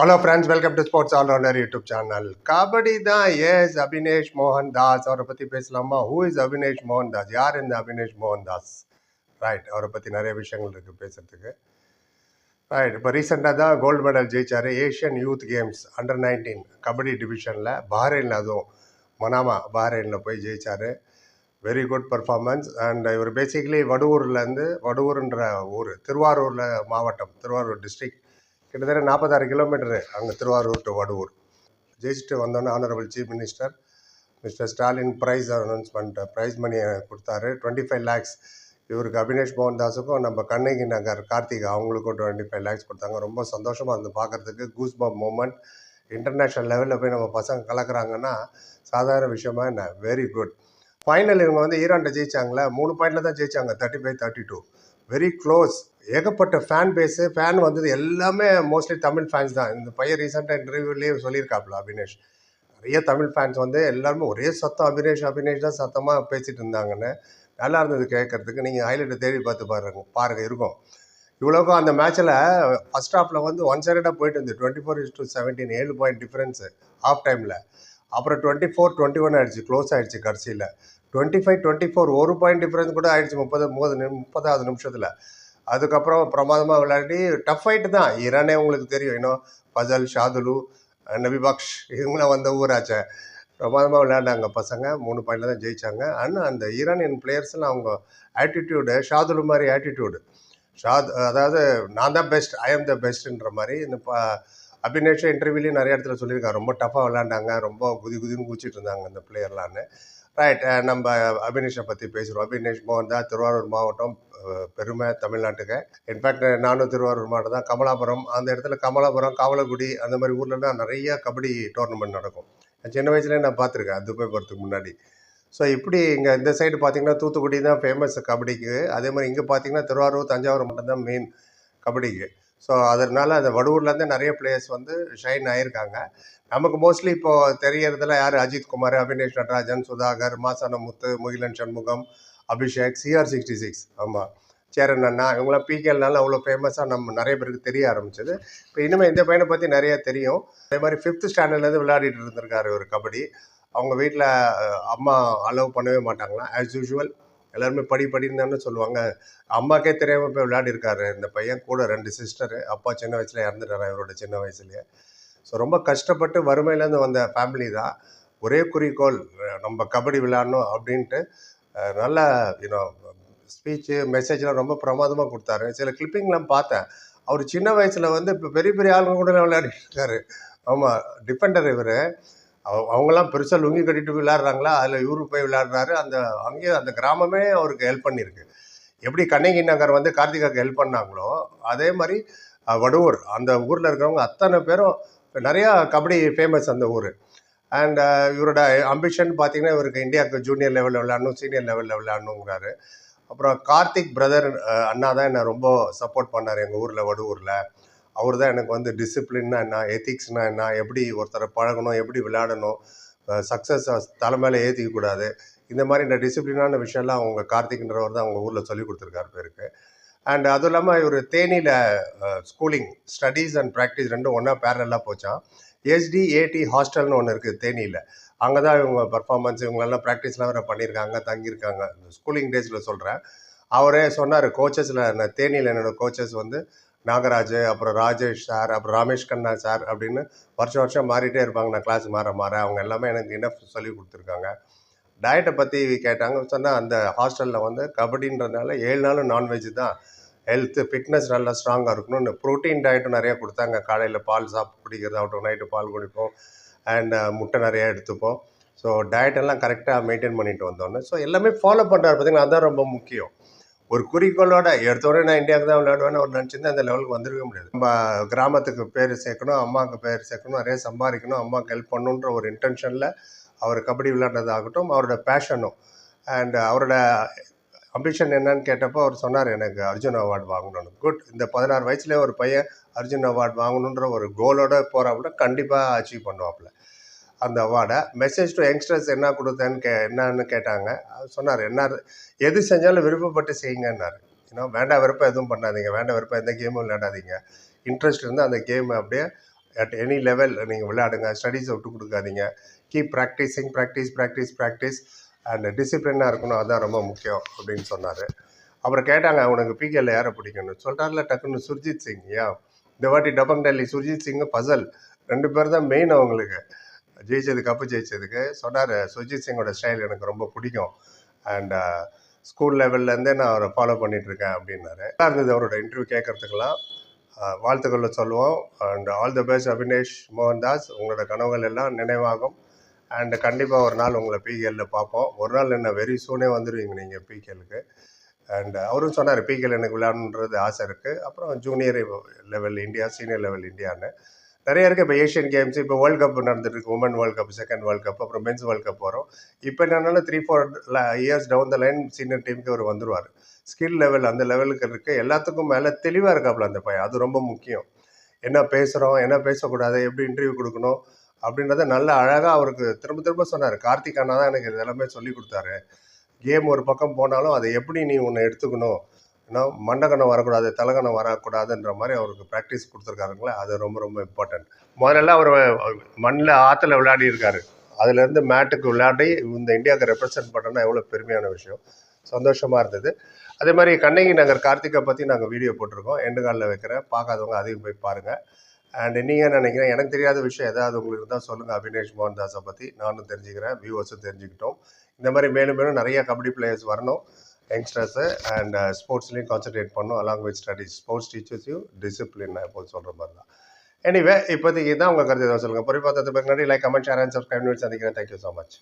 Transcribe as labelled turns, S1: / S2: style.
S1: Hello friends welcome to sports allrounder YouTube channel kabaddi தான் S Abinesh மோகன் தாஸ் அவரை பற்றி பேசலாமா? ஹூ இஸ் அபினேஷ் மோகன் தாஸ் யார் இந்த அபினேஷ் மோகன் தாஸ் ரைட் அவரை பற்றி நிறைய விஷயங்கள் இருக்குது பேசுகிறதுக்கு ரைட் இப்போ ரீசெண்டாக தான் gold medal ஜெயிச்சார். Asian youth games under nineteen kabaddi டிவிஷனில் பஹ்ரைனில் அதுவும் மனாமா பஹ்ரைனில் போய் ஜெயிச்சார். வெரி குட் பர்ஃபார்மன்ஸ் அண்ட் இவர் பேசிக்கலி வடுவூர்லேருந்து வடுவூர்ன்ற ஊர் திருவாரூரில் மாவட்டம் திருவாரூர் டிஸ்ட்ரிக்ட் கிட்டத்தட்ட நாற்பத்தாறு கிலோமீட்டரு அங்கே திருவாரூர் டு வடுவூர். ஜெயிச்சுட்டு வந்தோன்னே honourable chief minister mister Stalin prize announcement prize மணியை கொடுத்தாரு. டுவெண்ட்டி ஃபைவ் லேக்ஸ் இவருக்கு அபினேஷ் மோகன் தாஸுக்கும் நம்ம கண்ணகி நகர் கார்த்திக் அவங்களுக்கும் டுவெண்ட்டி ஃபைவ் லேக்ஸ் கொடுத்தாங்க. ரொம்ப சந்தோஷமாக இருந்து பார்க்குறதுக்கு கூஸ் பம் மூமெண்ட் இன்டர்நேஷ்னல் லெவலில் போய் நம்ம பசங்க கலக்குறாங்கன்னா சாதாரண விஷயமா என்ன? வெரி குட் ஃபைனல் இவங்க வந்து ஈரான்ட்ட ஜெயிச்சாங்களே மூணு பாயிண்டில் தான் ஜெயிச்சாங்க thirty five thirty two very close ஏகப்பட்ட ஃபேன் பேஸு ஃபேன் வந்தது எல்லாமே மோஸ்ட்லி தமிழ் ஃபேன்ஸ் தான். இந்த பையன் ரீசெண்டாக இன்டர்வியூலேயே சொல்லியிருக்காப்ல அபினேஷ். நிறைய தமிழ் ஃபேன்ஸ் வந்து எல்லாருமே ஒரே சத்தம் அபினேஷ் அபினேஷ் தான் சத்தமாக பேசிகிட்டு இருந்தாங்கன்னு. நல்லா இருந்தது கேட்கறதுக்கு. நீங்கள் ஹைலைட்டை தேடி பார்த்து பாருங்க பாருங்கள் இருக்கும். இவ்வளோக்கும் அந்த மேட்ச்சில் ஃபஸ்ட் ஹாஃபில் வந்து ஒன் சைடாக போயிட்டு இருந்து twenty four is two seventeen ஏழு பாயிண்ட் டிஃப்ரென்ஸு ஆஃப் டைமில் அப்புறம் டுவெண்ட்டி ஃபோர் டுவெண்ட்டி ஒன் ஆயிடுச்சு க்ளோஸ் ஆயிடுச்சு கடைசியில். டுவெண்ட்டி ஃபைவ் டுவெண்ட்டி ஃபோர் ஒரு பாயிண்ட் டிஃப்ரென்ஸ் கூட ஆயிடுச்சு முப்பது முப்பது நிமி- முப்பதாவது நிமிஷத்தில். அதுக்கப்புறம் பிரமாதமாக விளையாடி டஃப் ஃபைட்டு தான். ஈரானே உங்களுக்கு தெரியும். இன்னும் ஃபசல் ஷாதுலு நபிபாக்ஷ் இவங்களாம் வந்த ஊராச்சே. பிரமாதமாக விளையாண்டாங்க பசங்க. மூணு பாயிண்டில் தான் ஜெயிச்சாங்க. ஆனால் அந்த ஈரானியன் பிளேயர்ஸ்லாம் அவங்க ஆட்டிடியூடு ஷாதுலு மாதிரி ஆட்டிடியூடு ஷாத் அதாவது நான் தான் பெஸ்ட் ஐ எம் த பெஸ்ட்டுன்ற மாதிரி இந்த ப அபினேஷ் இன்டர்வியூலையும் நிறைய இடத்துல சொல்லியிருக்காங்க. ரொம்ப டஃப்பாக விளையாண்டாங்க. ரொம்ப குதி குதின்னு குதிச்சிட்டு இருந்தாங்க அந்த பிளேயர்லான்னு ரைட் நம்ம அபினேஷை பற்றி பேசுகிறோம் அபினேஷ் மோகன் தான் திருவாரூர் மாவட்டம் பெருமை தமிழ்நாட்டுக்கு. இன்ஃபேக்ட் நானும் திருவாரூர் மாவட்டம் தான். கமலாபுரம் அந்த இடத்துல கமலாபுரம் காவலகுடி அந்த மாதிரி ஊர்லலாம் நிறைய கபடி டோர்னமெண்ட் நடக்கும். நான் சின்ன வயசுலேயே நான் பார்த்துருக்கேன் துபாய் போகிறதுக்கு முன்னாடி. ஸோ இப்படி இங்கே இந்த சைடு பார்த்தீங்கன்னா தூத்துக்குடி தான் ஃபேமஸ் கபடிக்கு. அதே மாதிரி இங்கே பார்த்தீங்கன்னா திருவாரூர் தஞ்சாவூர் மட்டும்தான் மெயின் கபடிக்கு. ஸோ அதனால அந்த வடூர்லேருந்து நிறைய பிளேயர்ஸ் வந்து ஷைன் ஆகியிருக்காங்க நமக்கு மோஸ்ட்லி இப்போது தெரியறதுல யார்? Ajith Kumar Abinesh Natarajan Sudhakar Masana Muthu Mugilan Shanmugam Abhishek CR sixty six ஆமாம் சேரன் அண்ணா இவங்களாம் பிகேல்னால அவ்வளோ ஃபேமஸாக நம்ம நிறைய பேருக்கு தெரிய ஆரம்பிச்சது. இப்போ இனிமேல் இந்த பையனை பற்றி நிறைய தெரியும். அதே மாதிரி ஃபிஃப்த் ஸ்டாண்டர்ட்லேருந்து விளையாடிட்டு இருந்திருக்காரு ஒரு கபடி. அவங்க வீட்டில் அம்மா அலோவ் பண்ணவே மாட்டாங்களாம் ஆஸ் யூஷுவல் எல்லாருமே படி படின்னு சொல்லுவாங்க. அம்மாக்கே தெரியாமல் போய் விளையாடிருக்காரு இந்த பையன் கூட ரெண்டு சிஸ்டரு அப்பா சின்ன வயசில் இறந்துட்டாரு இவரோட சின்ன வயசுலேயே. ஸோ ரொம்ப கஷ்டப்பட்டு வறுமையிலேருந்து வந்த ஃபேமிலி தான். ஒரே குறிக்கோள் நம்ம கபடி விளையாடணும் அப்படின்ட்டு நல்ல யூனோ ஸ்பீச்சு மெசேஜ்லாம் ரொம்ப பிரமாதமாக கொடுத்தாரு. சில கிளிப்பிங்லாம் பார்த்தேன். அவர் சின்ன வயசில் வந்து இப்போ பெரிய பெரிய ஆளுங்க கூட விளையாடிட்டு இருக்காரு. ஆமாம் டிஃபெண்டர் இவர். அவங்கெல்லாம் பெருசாக லுங்கி கட்டிட்டு விளையாடுறாங்களா? அதில் இவரு போய் விளையாடுறாரு. அந்த அங்கேயே அந்த கிராமமே அவருக்கு ஹெல்ப் பண்ணியிருக்கு. எப்படி கண்ணகி நகர் வந்து கார்த்திகாக்கு ஹெல்ப் பண்ணாங்களோ அதே மாதிரி வடுவூர். அந்த ஊரில் இருக்கிறவங்க அத்தனை பேரும் நிறையா கபடி ஃபேமஸ் அந்த ஊர். அண்ட் இவரோட அம்பிஷன் பார்த்தீங்கன்னா இவருக்கு இந்தியாவுக்கு ஜூனியர் லெவலில் விளையாடணும் சீனியர் லெவலில் விளையாடணுங்கிறாரு. அப்புறம் கார்த்திக் பிரதர் அண்ணா தான் என்னை ரொம்ப சப்போர்ட் பண்ணார் எங்கள் ஊரில் வடுவூரில். அவர் தான் எனக்கு வந்து டிசிப்ளின்னா என்ன எத்திக்ஸ்னா என்ன எப்படி ஒருத்தரை பழகணும் எப்படி விளையாடணும் சக்ஸஸ் தலை மேலே ஏற்றிக்க கூடாது. இந்த மாதிரி இந்த டிசிப்ளினான விஷயம்லாம் அவங்க கார்த்திக்ன்றவர் தான் அவங்க ஊரில் சொல்லி கொடுத்துருக்காரு பேருக்கு. அண்ட் அதுவும் இல்லாமல் இவர் தேனியில் ஸ்கூலிங் ஸ்டடீஸ் அண்ட் ப்ராக்டிஸ் ரெண்டும் ஒன்றா பேரலாக போச்சான் எஸ்டி ஏடி ஹாஸ்டல்னு ஒன்று இருக்குது தேனியில். அங்கே தான் இவங்க பர்ஃபார்மன்ஸ் இவங்களெல்லாம் ப்ராக்டிஸ்லாம் வேறு பண்ணியிருக்காங்க தங்கியிருக்காங்க. ஸ்கூலிங் டேஸில் சொல்கிறேன் அவரே சொன்னார் கோச்சஸில் நான் தேனியில் என்னோட கோச்சஸ் வந்து நாகராஜ் அப்புறம் ராஜேஷ் சார் அப்புறம் ராமேஷ் கண்ணா சார் அப்படின்னு வருஷம் வருஷம் மாறிட்டே இருப்பாங்க. நான் கிளாஸ் மாற மாற அவங்க எல்லாமே எனக்கு என்ன சொல்லி கொடுத்துருக்காங்க. டயட்டை பற்றி கேட்டாங்க. சொன்னால் அந்த ஹாஸ்டலில் வந்து கபடின்றதுனால ஏழு நாளும் நான்வெஜ் தான். ஹெல்த்து ஃபிட்னஸ் நல்லா ஸ்ட்ராங்காக இருக்கணும்னு ப்ரோட்டீன் டயட்டும் நிறையா கொடுத்தாங்க. காலையில் பால் சாப்பிட்டு குடிக்கிறதாகட்டும் நைட்டு பால் குடிப்போம். அண்ட் முட்டை நிறையா எடுத்துப்போம். ஸோ டயட்டெல்லாம் கரெக்டாக மெயின்டைன் பண்ணிட்டு வந்தோன்னு. ஸோ எல்லாமே ஃபாலோ பண்ணுறாரு பார்த்தீங்கன்னா அதுதான் ரொம்ப முக்கியம். ஒரு குறிக்கோளோட எடுத்தோடனே நான் இந்தியாவுக்கு தான் விளையாடுவேன்னு ஒரு நினச்சிருந்தா அந்த லெவலுக்கு வந்துருக்க முடியாது. நம்ம கிராமத்துக்கு பேர் சேர்க்கணும் அம்மாவுக்கு பேர் சேர்க்கணும் நிறைய சம்பாதிக்கணும் அம்மாவுக்கு ஹெல்ப் பண்ணணுன்ற ஒரு இன்டென்ஷனில் அவர் கபடி விளையாடுறதாகட்டும் அவரோட பேஷனும் அண்ட் அவரோட அம்பிஷன் என்னன்னு கேட்டப்போ அவர் சொன்னார் எனக்கு அர்ஜுன் அவார்டு வாங்கணும்னு. குட் இந்த பதினாறு வயசுலேயே ஒரு பையன் அர்ஜுன் அவார்டு வாங்கணுன்ற ஒரு கோலோட போகிறாப்புல கண்டிப்பாக அச்சீவ் பண்ணுவாப்புல. அந்த அவார்டை. மெசேஜ் டு யங்ஸ்டர்ஸ் என்ன கொடுத்தேன்னு கே என்னன்னு கேட்டாங்க. அவர் சொன்னார் என்ன எது செஞ்சாலும் விருப்பப்பட்டு செய்யுங்கன்னார். இன்னும் வேண்டாம் விருப்பம் எதுவும் பண்ணாதீங்க வேண்டாம் விருப்பம் எந்த கேமும் விளையாடாதீங்க. இன்ட்ரெஸ்ட் இருந்தால் அந்த கேமை அப்படியே அட் எனி லெவல் நீங்கள் விளையாடுங்க ஸ்டடீஸை விட்டு கொடுக்காதீங்க. Keep practising practice practice practice and டிசிப்ளினாக இருக்கணும் அதுதான் ரொம்ப முக்கியம் அப்படின்னு சொன்னார். அப்புறம் கேட்டாங்க உனக்கு பிகேல யாரை பிடிக்கும்னு? சொல்லிட்டார்ல டக்குன்னு சுர்ஜித் சிங் ஏன் இந்த வாட்டி டபங் டெல்லி சுர்ஜித் சிங்கு ஃபசல் ரெண்டு பேர் தான் மெயின் அவங்களுக்கு. ஜெயிச்சது கப்பு ஜெயிச்சதுக்கு சொன்னார் சுஜித் சிங்கோட ஸ்டைல் எனக்கு ரொம்ப பிடிக்கும். அண்ட் ஸ்கூல் லெவல்லேருந்தே நான் அவரை ஃபாலோ பண்ணிகிட்ருக்கேன் அப்படின்னாரு. நல்லா இருந்தது அவரோட இன்டர்வியூ கேட்குறதுக்கெல்லாம். வாழ்த்துக்களை சொல்லுவோம். And all the best Abinesh Mohandas உங்களோட கனவுகள் எல்லாம் நினைவாகும். அண்ட் கண்டிப்பாக ஒரு நாள் உங்களை பிகேலில் பார்ப்போம். ஒரு நாள் என்ன வெரி சூனே வந்துடுவீங்க நீங்கள் பிகேலுக்கு அண்ட் uh, அவரும் சொன்னார் பிகேல எனக்கு விளையாடணுன்றது ஆசை இருக்குது அப்புறம் junior level India senior level இந்தியான்னு நிறைய இருக்குது இப்போ ஏஷியன் கேம்ஸ் இப்போ வேர்ல்ட் கப் நடந்துட்டு இருக்கு. Women world cup second world cup அப்புறம் மென்ஸ் வேர்ல்டு கப் வரும். இப்போ என்னன்னா three four years down the line senior டீமுக்கு அவர் வந்துடுவார் ஸ்கில் லெவல் அந்த லெவலுக்கு இருக்குது எல்லாத்துக்கும் மேலே தெளிவாக இருக்காப்புல அந்த பையன். அது ரொம்ப முக்கியம். என்ன பேசுகிறோம் என்ன பேசக்கூடாது எப்படி இன்டர்வியூ கொடுக்கணும் அப்படின்றத நல்ல அழகாக அவருக்கு திரும்ப திரும்ப சொன்னார். கார்த்திக் அண்ணா தான் எனக்கு இது எல்லாமே சொல்லி கொடுத்தாரு. கேம் ஒரு பக்கம் போனாலும் அதை எப்படி நீ உன்னை எடுத்துக்கணும்? ஏன்னா மண்டகணம் வரக்கூடாது தலகணம் வரக்கூடாதுன்ற மாதிரி அவருக்கு ப்ராக்டிஸ் கொடுத்துருக்காருங்களே அது ரொம்ப ரொம்ப இம்பார்ட்டன்ட் முதல்ல அவர் மண்ணில் ஆற்றுல விளையாடி இருக்காரு. அதுலேருந்து மேட்டுக்கு விளையாடி இந்த இந்தியாவுக்கு ரெப்ரசன்ட் பண்ணனா எவ்வளோ பெருமையான விஷயம். சந்தோஷமாக இருந்தது. அதே மாதிரி கண்ணகி நகர் கார்த்திகை பற்றி நாங்கள் வீடியோ போட்டிருக்கோம். எண்டு காலில் வைக்கிறேன். பார்க்காதவங்க அதையும் போய் பாருங்கள் அண்ட் நீங்கள் நினைக்கிறேன் எனக்கு தெரியாத விஷயம் ஏதாவது உங்களுக்கு இருந்தால் சொல்லுங்கள் அபினேஷ் மோகன்தாஸை பற்றி நானும் தெரிஞ்சுக்கிறேன். வியூவர்ஸும் தெரிஞ்சுக்கிட்டோம். இந்த மாதிரி மேலும் மேலும் நிறைய கபடி பிளேயர்ஸ் வரணும். யங்ஸ்டர்ஸு அண்ட் ஸ்போர்ட்ஸ்லேயும் கான்சன்ட்ரேட் பண்ணும் அலாங் வித் ஸ்டடீஸ் ஸ்போர்ட்ஸ் டீச்சர்ஸையும் டிசிப்ளின் நான் எப்போது சொல்கிற மாதிரி தான் எனிவே இப்போதைக்கு தான் உங்கள் கருத்து. தான் சொல்லுங்கள் பொறி பார்த்ததுக்கு முன்னாடி like comment share and subscribe சந்திக்கிறேன். Thank you so much